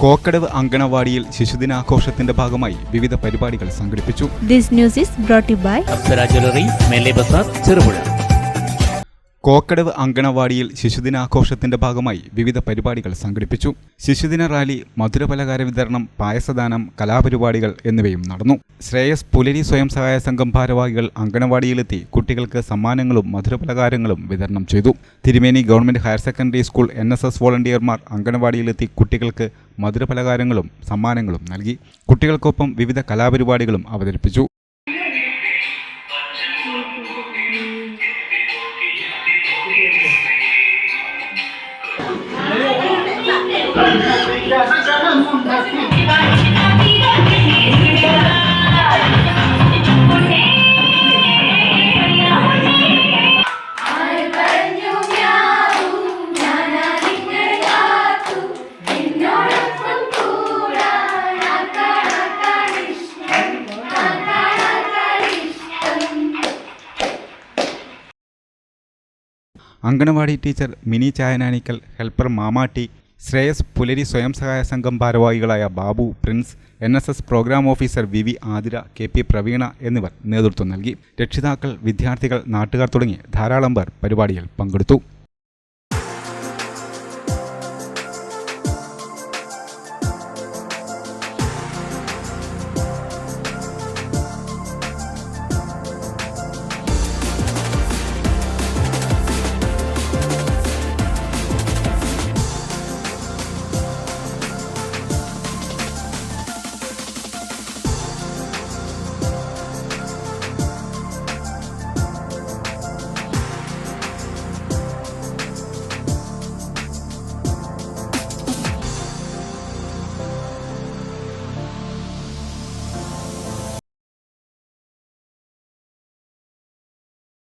കോക്കടവ് അങ്കണവാടിയിൽ ശിശുദിനാഘോഷത്തിന്റെ ഭാഗമായി വിവിധ പരിപാടികൾ സംഘടിപ്പിച്ചു. This news is brought by by Apsara jewellery Mele Bazaar Cherupuzha. Kokkadavu അങ്കണവാടിയിൽ ശിശുദിനാഘോഷത്തിന്റെ ഭാഗമായി വിവിധ പരിപാടികൾ സംഘടിപ്പിച്ചു. ശിശുദിന റാലി മധുരപലകാര വിതരണം പായസദാനം കലാപരിപാടികൾ എന്നിവയും നടന്നു. ശ്രേയസ് പുലരി സ്വയം സഹായ സംഘം ഭാരവാഹികൾ അങ്കണവാടിയിലെത്തി കുട്ടികൾക്ക് സമ്മാനങ്ങളും മധുരപലകാരങ്ങളും വിതരണം ചെയ്തു. Thirumeni government higher secondary school N S S വോളണ്ടിയർമാർ അങ്കണവാടിയിലെത്തി കുട്ടികൾക്ക് മധുരപലകാരങ്ങളും സമ്മാനങ്ങളും നൽകി. കുട്ടികൾക്കൊപ്പം വിവിധ കലാപരിപാടികളും അവതരിപ്പിച്ചു. അങ്കണവാടി ടീച്ചർ മിനി ചായനാനിക്കൽ ഹെൽപ്പർ മാമാട്ടി ശ്രേയസ് പുലരി സ്വയം സഹായ സംഘം ഭാരവാഹികളായ Babu Prince N S S programme officer V V Athira K P Praveena എന്നിവർ നേതൃത്വം നൽകി. രക്ഷിതാക്കൾ വിദ്യാർത്ഥികൾ നാട്ടുകാർ തുടങ്ങി ധാരാളം പേർ പരിപാടിയിൽ പങ്കെടുത്തു.